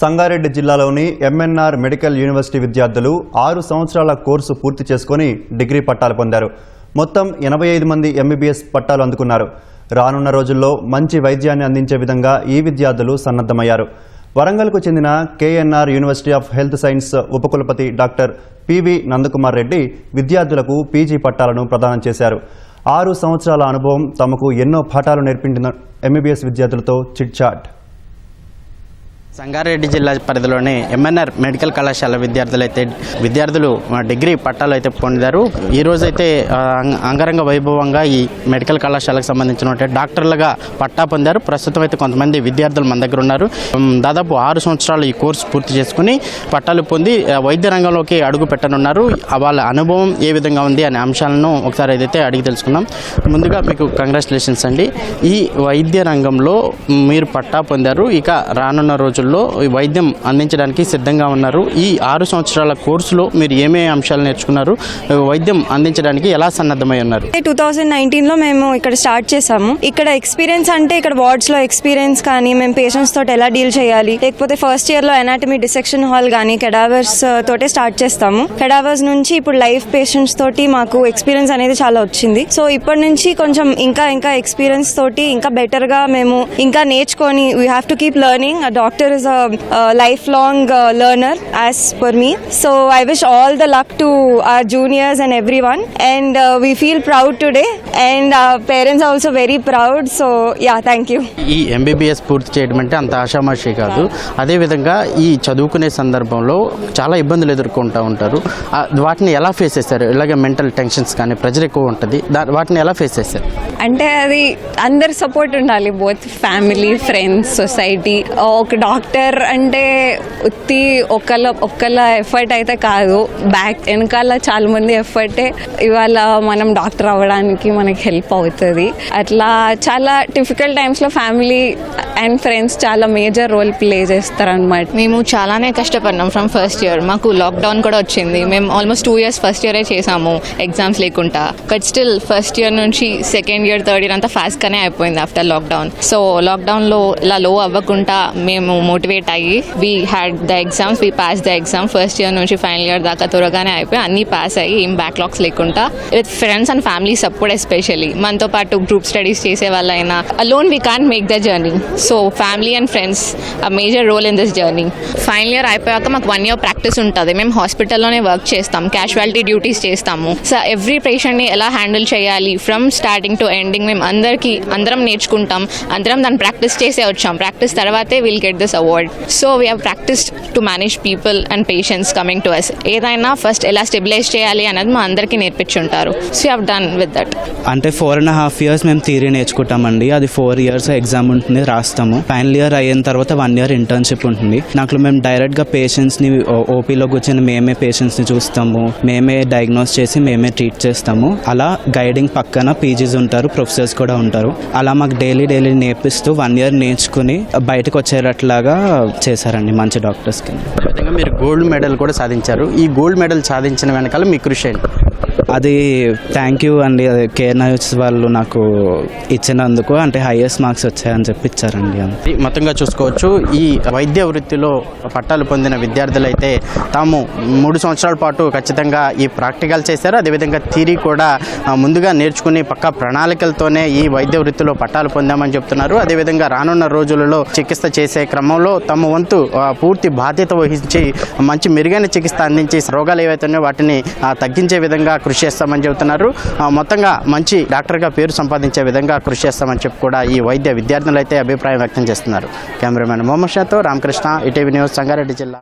సంగారెడ్డి జిల్లాలోని MNR medical university విద్యార్థులు ఆరు సంవత్సరాల కోర్సు పూర్తి చేసుకుని డిగ్రీ పట్టాలు పొందారు. మొత్తం ఎనభై ఐదు మంది ఎంబీబీఎస్ పట్టాలు అందుకున్నారు. రానున్న రోజుల్లో మంచి వైద్యాన్ని అందించే విధంగా ఈ విద్యార్థులు సన్నద్ధమయ్యారు. వరంగల్కు చెందిన KNR university of health science ఉపకులపతి డాక్టర్ పివి నందకుమార్ రెడ్డి విద్యార్థులకు పీజీ పట్టాలను ప్రదానం చేశారు. ఆరు సంవత్సరాల అనుభవం తమకు ఎన్నో పాఠాలు నేర్పించిన ఎంబీబీఎస్ విద్యార్థులతో చిట్ చాట్. సంగారెడ్డి జిల్లా పరిధిలోని ఎంఎన్ఆర్ మెడికల్ కళాశాల విద్యార్థులు అయితే విద్యార్థులు డిగ్రీ పట్టాలు అయితే పొందారు. ఈ రోజు అయితే అంగ- అంగరంగ వైభవంగా ఈ మెడికల్ కళాశాలకు సంబంధించిన డాక్టర్లుగా పట్టా పొందారు. ప్రస్తుతం అయితే కొంతమంది విద్యార్థులు మన దగ్గర ఉన్నారు. దాదాపు ఆరు సంవత్సరాలు ఈ కోర్సు పూర్తి చేసుకుని పట్టాలు పొంది వైద్య రంగంలోకి అడుగు పెట్టనున్నారు. వాళ్ళ అనుభవం ఏ విధంగా ఉంది అనే అంశాలను ఒకసారి ఏదైతే అడిగి తెలుసుకున్నాం ముందుగా మీకు కంగ్రాచులేషన్స్ అండి. ఈ వైద్య రంగంలో మీరు పట్టా పొందారు. ఇక రానున్న రోజుల్లో ఈ వైద్యం అందించడానికి సిద్ధంగా ఉన్నారు. ఈ ఆరు సంవత్సరాల కోర్సులో మీరు ఏమేమి అంశాలు నేర్చుకున్నారు? వైద్యం అందించడానికి ఎలా సన్నద్ధమై ఉన్నారు? టూ థౌజండ్ నైన్టీన్లో మేము ఇక్కడ స్టార్ట్ చేసాము ఇక్కడ ఎక్స్పీరియన్స్ అంటే ఇక్కడ వార్డ్స్లో ఎక్స్పీరియన్స్ కానీ మేము పేషెంట్స్ తోటి ఎలా డీల్ చేయాలి లేకపోతే ఫస్ట్ ఇయర్లో ఎనాటమీ డిసెక్షన్ హాల్ కానీ కెడావర్స్ uh, తోటే స్టార్ట్ చేస్తాము. కెడావర్స్ నుంచి ఇప్పుడు లైఫ్ పేషెంట్స్ తోటి మాకు ఎక్స్పీరియన్స్ అనేది చాలా వచ్చింది. సో ఇప్పటి నుంచి కొంచెం ఇంకా ఇంకా ఎక్స్పీరియన్స్ తోటి ఇంకా బెటర్గా మేము ఇంకా నేర్చుకొని we have to keep learning doctor is a life long learner as per me so I wish all the luck to our juniors and everyone. And uh, we feel proud today. And our parents are also very proud. So yeah thank you. ఈ MBBS పూర్తి చేయడం అంటే అంత ఆషామాషి కాదు. అదేవిధంగా ఈ చదువుకునే సందర్భంలో చాలా ఇబ్బందులు ఎదుర్కొంటూ ఉంటారు. ఆ, వాటిని ఎలా ఫేస్ చేస్తారు? ఇలాగే మెంటల్ టెన్షన్స్ కానీ ప్రెజర్ ఎక్కువ ఉంటుంది. దా వాటిని ఎలా ఫేస్ చేస్తారు? అంటే అది అందరి సపోర్ట్ ఉండాలి. బోత్ ఫ్యామిలీ ఫ్రెండ్స్ సొసైటీ ఒక డాక్టర్ డాక్టర్ అంటే ఉత్తి ఒకళ్ళ ఒక్కళ్ళ ఎఫర్ట్ అయితే కాదు. బ్యాక్ వెనకాల చాలా మంది ఎఫర్టే ఇవాళ మనం డాక్టర్ అవ్వడానికి మనకి హెల్ప్ అవుతుంది. అట్లా చాలా డిఫికల్ట్ టైమ్స్లో ఫ్యామిలీ అండ్ ఫ్రెండ్స్ చాలా మేజర్ రోల్ ప్లే చేస్తారనమాట మేము చాలానే కష్టపడినాం ఫ్రమ్ ఫస్ట్ ఇయర్. మాకు లాక్డౌన్ కూడా వచ్చింది. మేము ఆల్మోస్ట్ టూ ఇయర్స్ ఫస్ట్ ఇయరే చేసాము ఎగ్జామ్స్ లేకుండా. బట్ స్టిల్ ఫస్ట్ ఇయర్ నుంచి సెకండ్ ఇయర్ థర్డ్ ఇయర్ అంతా ఫాస్ట్గానే అయిపోయింది ఆఫ్టర్ లాక్డౌన్ సో లాక్డౌన్లో ఇలా లో అవ్వకుండా మేము మోటివేట్ అయ్యి we had the exams we pass the exam first year నుంచి ఫైనల్ ఇయర్ దాకా త్వరగానే అయిపోయి అన్నీ పాస్ అయ్యి ఏం బ్యాక్లాగ్స్ లేకుండా with friends and family support especially మనతో పాటు గ్రూప్ స్టడీస్ చేసే వాళ్ళైనా alone we can't make the journey so family and friends major role in this journey final year అయిపోయాక మాకు వన్ ఇయర్ ప్రాక్టీస్ ఉంటుంది. మేము హాస్పిటల్లోనే వర్క్ చేస్తాం క్యాజువాలిటీ డ్యూటీస్ చేస్తాము. సో ఎవ్రీ పేషెంట్ని ఎలా హ్యాండిల్ చేయాలి? ఫ్రమ్ స్టార్టింగ్ టు ఎండింగ్ మేము అందరికీ అందరం నేర్చుకుంటాం. అందరం దాన్ని ప్రాక్టీస్ చేసే వచ్చాం. ప్రాక్టీస్ తర్వాతే will get this award so we have practice to manage people and patients coming to us ఏదైనా ఫస్ట్ ఎలా స్టెబిలైజ్ చేయాలి అనేది మా అందరికీ నేర్పించుంటారు. So have done with that అంటే ఫోర్ అండ్ హాఫ్ ఇయర్స్ మేము థియరీ నేర్చుకుంటామండి. అది ఫోర్ ఇయర్స్ ఎగ్జామ్ ఉంటుంది చేస్తాము. ఫైనల్ ఇయర్ అయిన తర్వాత వన్ ఇయర్ ఇంటర్న్షిప్ ఉంటుంది. నాకు మేము డైరెక్ట్గా పేషెంట్స్ని ఓపీలో కూర్చొని మేమే పేషెంట్స్ని చూస్తాము. మేమే డయాగ్నోస్ చేసి మేమే ట్రీట్ చేస్తాము. అలా గైడింగ్ పక్కన పీజీస్ ఉంటారు ప్రొఫెసర్స్ కూడా ఉంటారు. అలా మాకు డైలీ డైలీ నేర్పిస్తూ వన్ ఇయర్ నేర్చుకుని బయటకు వచ్చేటట్లాగా చేశారండి మంచి డాక్టర్స్కి మీరు గోల్డ్ మెడల్ కూడా సాధించారు. ఈ గోల్డ్ మెడల్ సాధించిన వెనకాల మీ కృషి అది థ్యాంక్ యూ అండి. అది కేర్ వాళ్ళు నాకు ఇచ్చినందుకు అంటే హైయెస్ట్ మార్క్స్ వచ్చాయని చెప్పి ఇచ్చారండి అంతే. మొత్తంగా చూసుకోవచ్చు ఈ వైద్య వృత్తిలో పట్టాలు పొందిన విద్యార్థులైతే తాము మూడు సంవత్సరాల పాటు ఖచ్చితంగా ఈ ప్రాక్టికల్ చేశారు. అదేవిధంగా థీరీ కూడా ముందుగా నేర్చుకుని పక్కా ప్రణాళికలతోనే ఈ వైద్య వృత్తిలో పట్టాలు పొందామని చెప్తున్నారు. అదేవిధంగా రానున్న రోజులలో చికిత్స చేసే క్రమంలో తమ వంతు పూర్తి బాధ్యత వహించి మంచి మెరుగైన చికిత్స అందించి రోగాలు ఏవైతే ఉన్నాయో వాటిని తగ్గించే విధంగా కృషి కృషి చేస్తామని చెబుతున్నారు. మొత్తంగా మంచి డాక్టర్గా పేరు సంపాదించే విధంగా కృషి చేస్తామని చెప్పి కూడా ఈ వైద్య విద్యార్థులు అయితే అభిప్రాయం వ్యక్తం చేస్తున్నారు. కెమెరామెన్ మొహమ్మద్ షాతో రామకృష్ణ ఈటీవీ న్యూస్ సంగారెడ్డి జిల్లా.